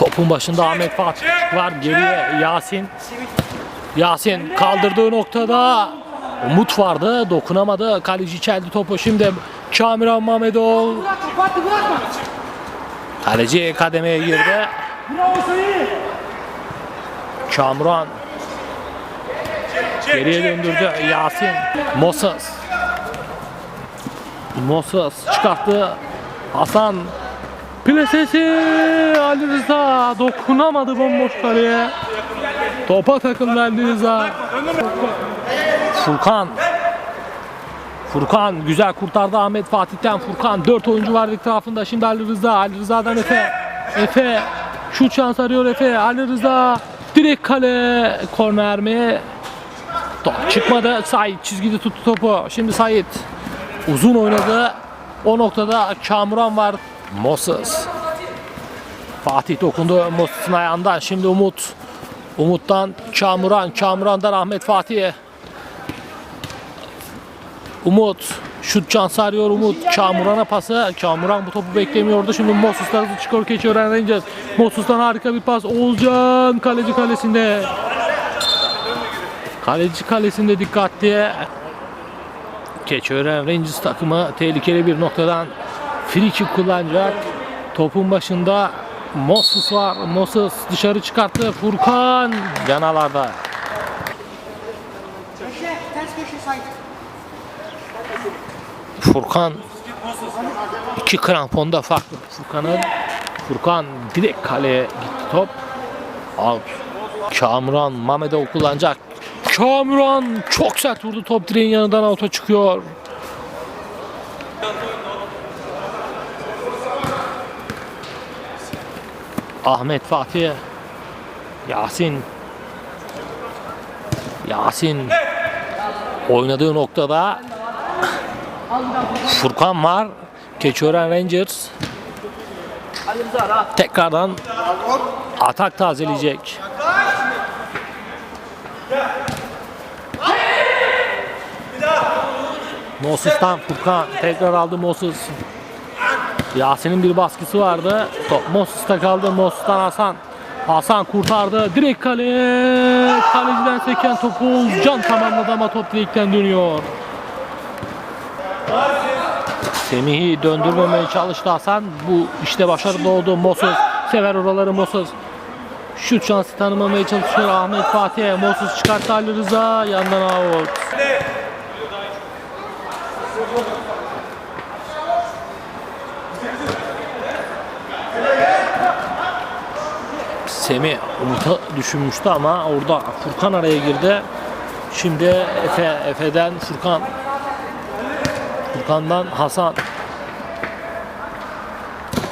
Topun başında Ahmet Fatih var. Geriye Yasin. Yasin kaldırdığı noktada Umut vardı. Dokunamadı. Kaleci çeldi topu. Şimdi Kamuran Mamedov. Kaleci kademeye girdi. Kamuran geriye döndürdü. Yasin. Moses. Moses çıkarttı. Hasan Plasesi Ali Rıza dokunamadı bomboş kaleye. Topa takıldı Ali Rıza. Furkan. Furkan güzel kurtardı Ahmet Fatih'ten Furkan. 4 oyuncu var etrafında. Şimdi Ali Rıza. Ali Rıza'dan Efe. Efe. Şut şans arıyor Efe. Ali Rıza. Direkt kale korner mi? Top çıkmadı. Sait çizgide tuttu topu. Şimdi Sait uzun oynadı. O noktada Kamuran var. Moses. Fatih dokundu Moses'ın ayağından. Şimdi Umut. Umut'tan Kamuran. Kamuran'dan Ahmet Fatih. Umut. Şut şansı arıyor Umut. Kamuran'a pası. Kamuran bu topu beklemiyordu. Şimdi Moses'tan hızlı çıkıyor geçiyor Rangers. Moses'tan harika bir pas. Oğuzcan kaleci kalesinde. Kaleci kalesinde dikkatli. Keçiören Rangers takımı tehlikeli bir noktadan free kick kullanacak. Topun başında Moses var. Moses dışarı çıkarttı. Furkan canalarda. Furkan iki kramponda farklı. Furkan'ın Furkan direkt kaleye gitti top. Out. Kamuran Mamedov kullanacak. Kamuran çok sert vurdu top direğin yanından out'a çıkıyor. Ahmet Fatih Yasin Yasin oynadığı noktada Furkan var. Keçiören Rangers tekrardan atak tazeleyecek. Moses'tan Furkan tekrar aldı Moses. Yasin'in bir baskısı vardı. Top Moses'ta kaldı. Moses'tan Hasan. Hasan kurtardı. Direkt kaleye. Kaleciden seken topu Can tamamladı ama top direkten dönüyor. Semih'i döndürmemeye çalıştı Hasan. Bu işte başarılı oldu. Moses sever oraları Moses. Şut şansı tanımamaya çalışıyor Ahmet Fatih. Moses çıkarttı Ali Rıza. Yandan out. Semih Umut'a düşünmüştü ama orada Furkan araya girdi. Şimdi Efe, Efe'den Furkan Furkan'dan Hasan.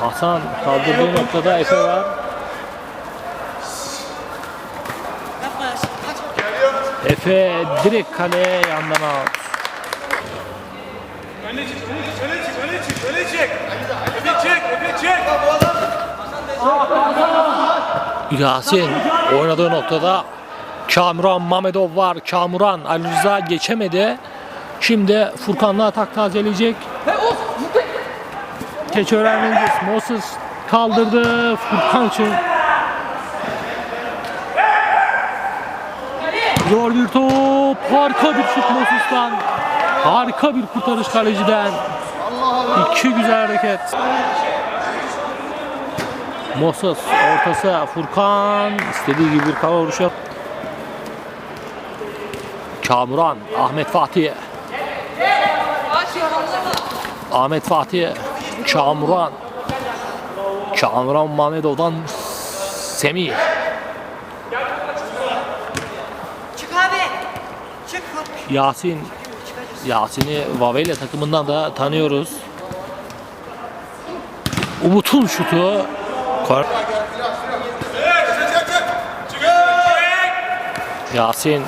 Hasan kaldırdığı noktada Efe var. Efe direkt kaleye yandan out. Öne çık, öne çık, öne çık, öne çık. Öne çek, öne çek. Yasin oynadığı noktada Kamuran Mamedov var. Kamuran Ali Rıza geçemedi. Şimdi Furkan'la atak tazeleyecek. Keçiören Rangers Moses kaldırdı Furkan için. Zor bir top. Harika bir şut Moses'tan. Harika bir kurtarış kaleciden. İki güzel hareket. Moses ortası Furkan istediği gibi bir kava vuruşu. Kamuran Ahmet Fatih. Ahmet Fatih Kamuran Kamuran Mamedov'dan Semih Çık abi. Çık. Yasin Yasin'i Vavela takımından da tanıyoruz. Umut'un şutu Kor- Yasin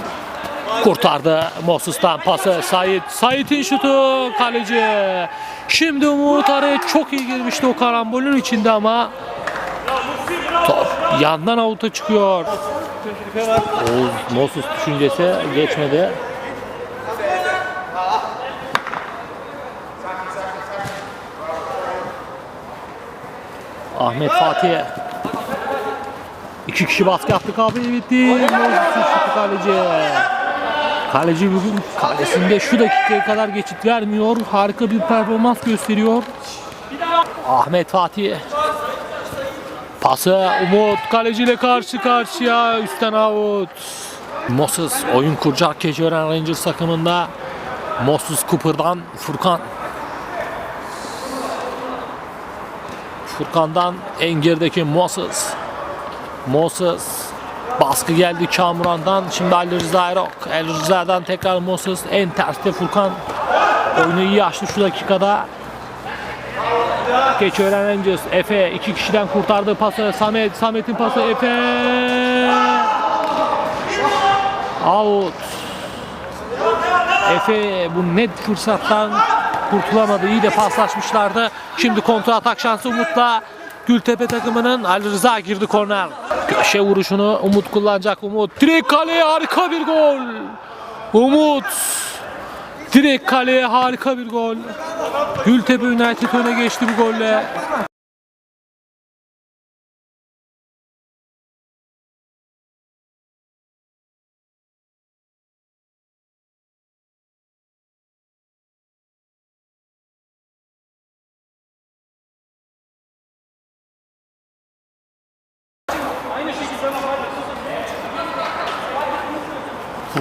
kurtardı Moses'tan pası Sait. Sait'in şutu kaleci. Şimdi Umut araya çok iyi girmişti o karambolün içinde ama top yandan avuta çıkıyor. Oğuz Moses düşüncesi geçmedi. Ahmet Fatih İki kişi baskı yaptı kahveyi bitti. Kaleci. Kaleci bugün kalesinde şu dakikaya kadar geçit vermiyor. Harika bir performans gösteriyor. Ahmet Fatih. Pası Umut kaleciyle karşı karşıya üstten out. Moses oyun kuracak Keçiören Rangers takımında. Moses Cooper'dan Furkan. Furkan'dan en gerideki Moses. Moses baskı geldi Kamuran'dan. Şimdi Ali Rıza Erok. Ali Rıza'dan tekrar Moses. En terste Furkan. Oyunu iyi açtı şu dakikada. Keçiören Rangers. Efe iki kişiden kurtardığı pası. Samet. Samet'in pası Efe. Out. Efe bu net fırsattan kurtulamadı. İyi de paslaşmışlardı. Şimdi kontra atak şansı Umut'la Gültepe takımının Ali Rıza girdi korner. Köşe vuruşunu Umut kullanacak. Umut direkt kaleye harika bir gol. Umut direkt kaleye harika bir gol. Gültepe United öne geçti bu golle.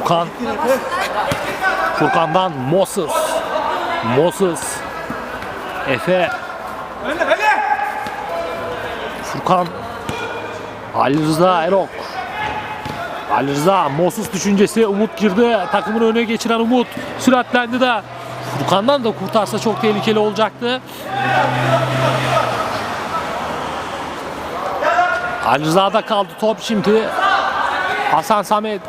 Furkan. Furkan'dan Moses. Moses. Efe. Furkan. Ali Rıza Erok. Ali Rıza Moses düşüncesi Umut girdi. Takımını öne geçiren Umut süratlendi de Furkan'dan da kurtarsa çok tehlikeli olacaktı. Ali Rıza'da kaldı top şimdi. Hasan Samet.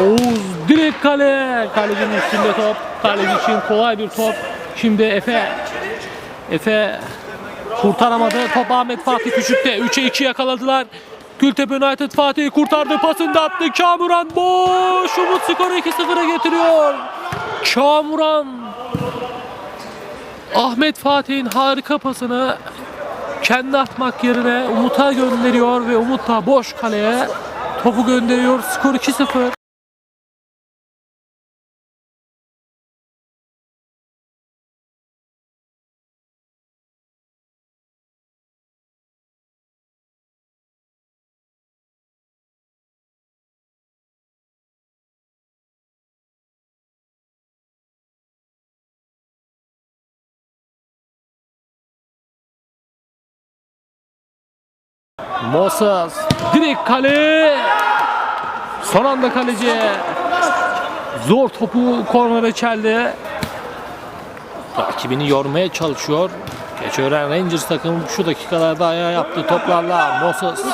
Oğuz direkt kale. Kalecinin üstünde top. Kaleci için kolay bir top. Şimdi Efe. Efe kurtaramadı. Top Ahmet Fatih Küçük'te. 3'e 2 yakaladılar. Gültepe United Fatih'i kurtardı. Pasını da attı. Kamuran boş. Umut skoru 2-0'a getiriyor. Kamuran. Ahmet Fatih'in harika pasını kendi atmak yerine Umut'a gönderiyor ve Umut da boş kaleye topu gönderiyor. Skor 2-0. Moses direkt kale. Son anda kaleci zor topu kornere çeldi. Rakibini yormaya çalışıyor. Keçiören Rangers takımı şu dakikalarda ayağa yaptığı toplarla Moses.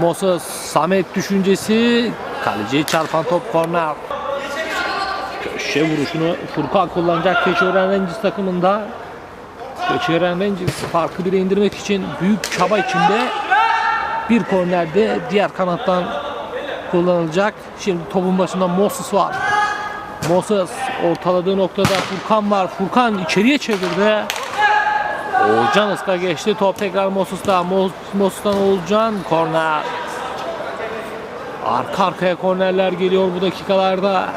Moses Samet düşüncesi kaleciye çarpan top korner. Köşe vuruşunu Furkan kullanacak Keçiören Rangers takımında. Keçiören Rangers farkı bire indirmek için büyük çaba içinde bir kornerde diğer kanattan kullanılacak. Şimdi topun başında Moses var. Moses ortaladığı noktada Furkan var. Furkan içeriye çevirdi. Oğulcan ıska geçti. Top tekrar Moses'ta. Mos- Moses'tan Oğulcan korner. Arka arkaya kornerler geliyor bu dakikalarda.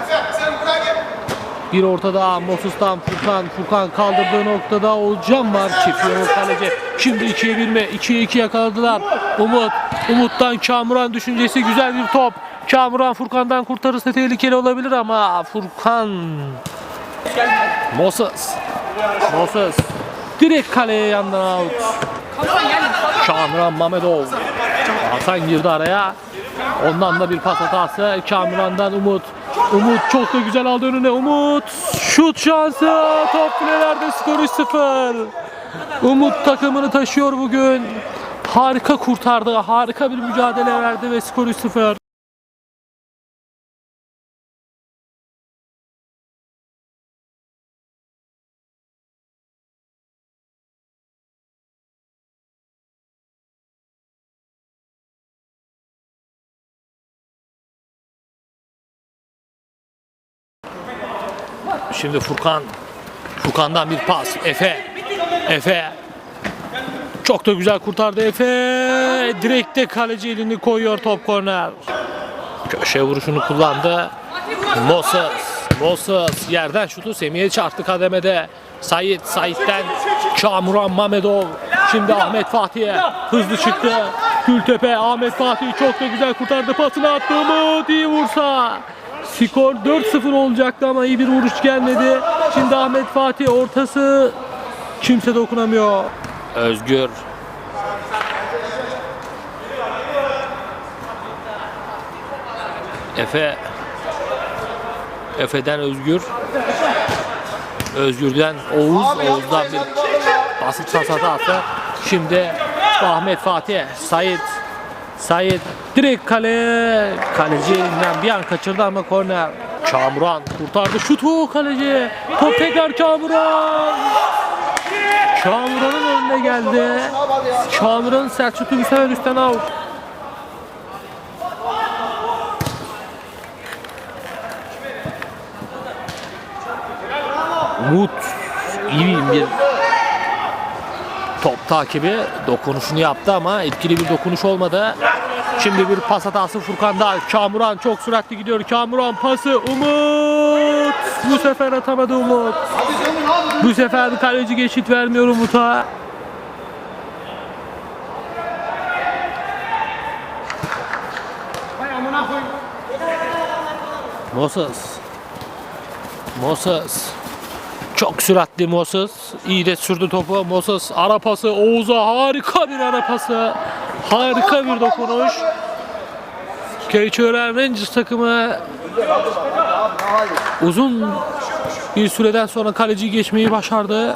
Bir ortada Moses'tan Furkan. Furkan kaldırdığı noktada Olcan var. Çekiyor kaleci. Şimdi 2'ye 1 mi? 2'ye 2 yakaladılar. Umut. Umut'tan Kamuran düşüncesi güzel bir top. Kamuran Furkan'dan kurtarırsa tehlikeli olabilir ama Furkan. Moses. Moses. Direkt kaleye yandan out. Kamuran Mamedov. Hasan girdi araya. Ondan da bir pas hatası. Kamuran'dan Umut. Umut çok da güzel aldı önüne. Umut şut şansı. Top filelerde skor 3-0. Umut takımını taşıyor bugün. Harika kurtardı. Harika bir mücadele verdi ve skor 3-0. Şimdi Furkan. Furkan'dan bir pas. Efe. Efe. Çok da güzel kurtardı Efe. Direkte kaleci elini koyuyor top korner. Köşe vuruşunu kullandı. Moses. Moses yerden şutu Semih'e çarptı kademede. Sait, Sait'ten Kamuran Mamedov. Şimdi Ahmet Fatih'e hızlı çıktı. Gültepe, Ahmet Fatih çok da güzel kurtardı. Pasını attı Umut iyi vursa. Skor 4-0 olacaktı ama iyi bir vuruş gelmedi. Şimdi Ahmet Fatih ortası kimse dokunamıyor. Özgür. Efe. Efe'den Özgür. Özgür'den Oğuz. Oğuz'dan bir basit pas hatası. Şimdi Ahmet Fatih. Sait. Sait direkt kale. Kaleci elinden bir an kaçırdı ama korner. Kamuran kurtardı şutu kaleci. Top tekrar Kamuran. Kamuran'ın önüne geldi. Kamuran'ın sert şutu bir sefer üstten out. Umut iyi bir top takibi dokunuşunu yaptı ama etkili bir dokunuş olmadı. Şimdi bir pas hatası Furkan'da. Kamuran çok süratli gidiyor. Kamuran pası Umut. Bu sefer atamadı Umut. Bu sefer kaleci geçit vermiyor Umut'a. Moses. Moses. Çok süratli Moses. İyi de sürdü topu. Moses ara pası Oğuz'a harika bir ara pası. Harika bir dokunuş. Keçiören Rangers takımı uzun bir süreden sonra kaleciyi geçmeyi başardı.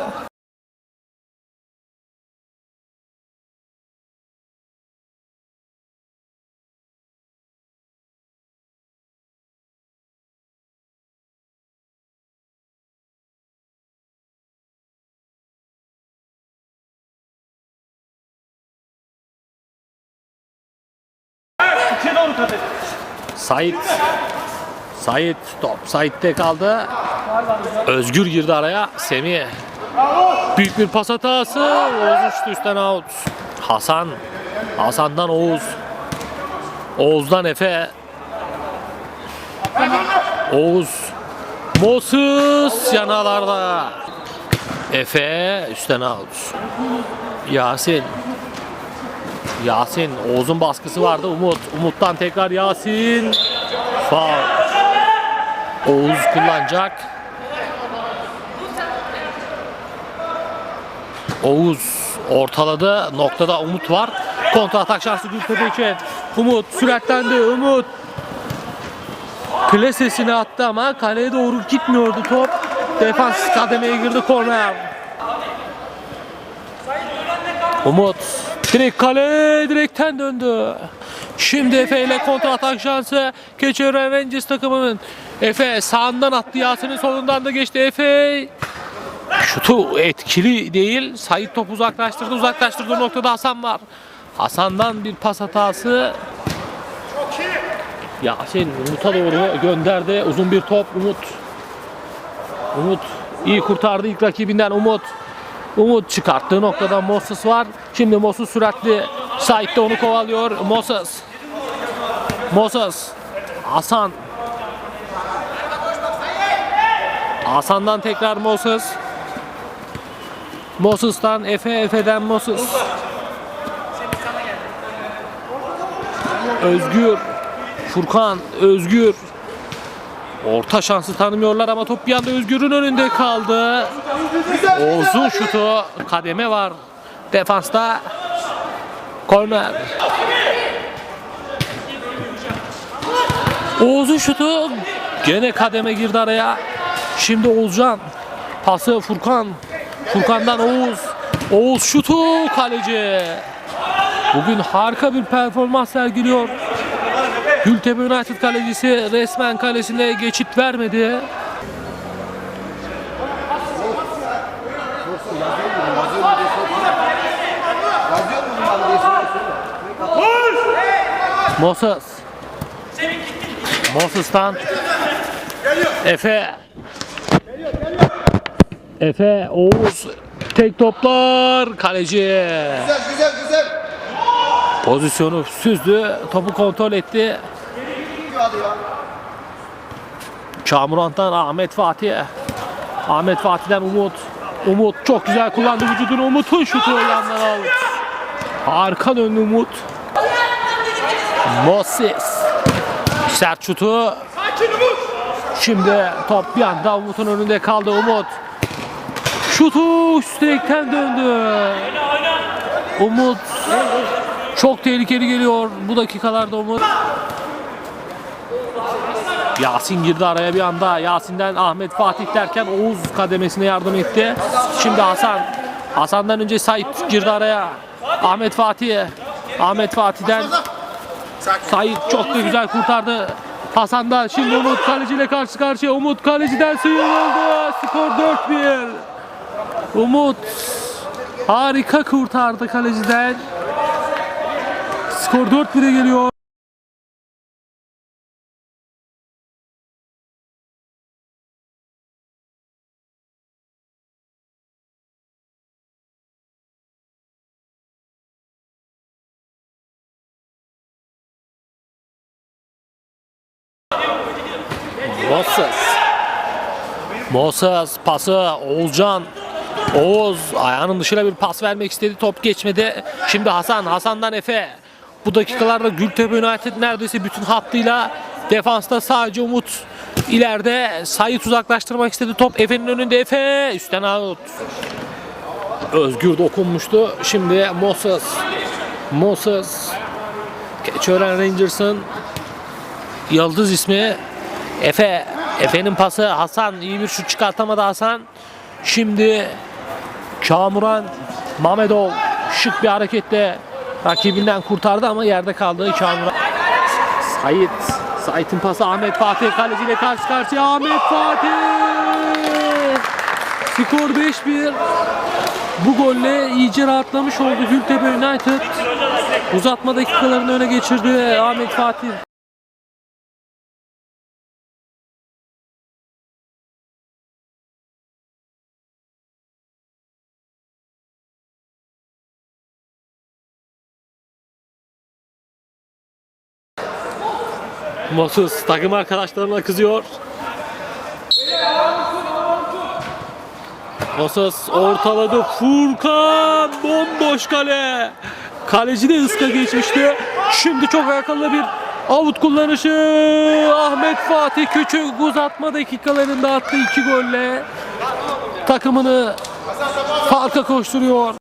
Doğru kat et. Sait. Sait top Sait'te kaldı. Özgür girdi araya. Semih. Büyük bir pas hatası. Oğuz uçtu üstten out. Hasan. Hasan'dan Oğuz. Oğuz'dan Efe. Oğuz. Moses yanalarda. Efe üstten out. Yasin. Yasin Oğuz'un baskısı vardı Umut. Umut'tan tekrar Yasin. Faul. Oğuz kullanacak. Oğuz ortaladı. Noktada Umut var. Kontra atak şansı Gültepe için. Umut süratlendi. Umut Plesesini attı ama kaleye doğru gitmiyordu top. Defans kademeye girdi korner. Umut direkt kale direkten döndü. Şimdi Efe ile kontra atak şansı Keçiören Rangers takımının. Efe sağından attı Yasin'in solundan da geçti Efe. Şutu etkili değil. Sait topu uzaklaştırdı. Uzaklaştırdığı noktada Hasan var. Hasan'dan bir pas hatası. Yasin Umut'a doğru gönderdi. Uzun bir top Umut. Umut iyi kurtardı ilk rakibinden Umut. Umut çıkarttığı noktada Moses var. Şimdi Moses süratli. Sait de onu kovalıyor. Moses. Moses. Hasan. Hasan'dan tekrar Moses. Moses'tan Efe, Efe'den Moses. Özgür. Furkan, Özgür. Orta şansı tanımıyorlar ama top bir anda Özgür'ün önünde kaldı. Oğuz'un şutu kademe var. Defansta korner. Oğuz'un şutu gene kademe girdi araya. Şimdi Oğuzcan. Pası Furkan. Furkan'dan Oğuz. Oğuz şutu kaleci. Bugün harika bir performans sergiliyor. Gültepe United kalecisi resmen kalesine geçit vermedi. Moses. Moses'tan Efe. Efe, Oğuz. Tek toplar kaleci. Güzel güzel güzel. Pozisyonu süzdü. Topu kontrol etti. Hadi ya. Çamurant'tan Ahmet Fatih. Ahmet Fatih'den Umut. Umut çok güzel kullandı vücudunu. Umut'un şutu yandan aldı. Harika döndü Umut. Moses. Sert şutu. Şimdi top bir anda Umut'un önünde kaldı Umut. Şutu üst direkten döndü. Umut çok tehlikeli geliyor bu dakikalarda Umut. Yasin girdi araya bir anda. Yasin'den Ahmet Fatih derken Oğuz kademesine yardım etti. Şimdi Hasan. Hasan'dan önce Sait girdi araya. Ahmet Fatih. Ahmet Fatih'den Sait çok da güzel kurtardı. Hasan'dan şimdi Umut kaleciyle karşı karşıya. Umut kaleciden sıyrıldı. Skor 4-1. Umut harika kurtardı kaleciden. Skor 4-1'e geliyor. Moses pası Oğuzcan. Oğuz ayağının dışına bir pas vermek istedi. Top geçmedi. Şimdi Hasan. Hasan'dan Efe. Bu dakikalarda Gültepe United neredeyse bütün hattıyla defansta sadece Umut ileride Sait uzaklaştırmak istedi. Top Efe'nin önünde Efe. Üstten out. Özgür dokunmuştu. Şimdi Moses. Moses. Keçiören Rangers'ın Yıldız ismi Efe. Efe'nin pası Hasan. iyi bir şut çıkartamadı Hasan. Şimdi Kamuran Mamedov şık bir hareketle rakibinden kurtardı ama yerde kaldı Kamuran. Sait. Sait'in pası Ahmet Fatih kaleciyle karşı karşıya Ahmet Fatih. Skor 5-1. Bu golle iyice rahatlamış oldu Gültepe United. Uzatma dakikalarını öne geçirdi Ahmet Fatih. Moses takım arkadaşlarına kızıyor. Moses ortaladı. Furkan bomboş kale. Kaleci de ıska geçmişti. Şimdi çok akıllı bir avut kullanışı. Ahmet Fatih küçük uzatma dakikalarında attı iki golle. Takımını farka koşturuyor.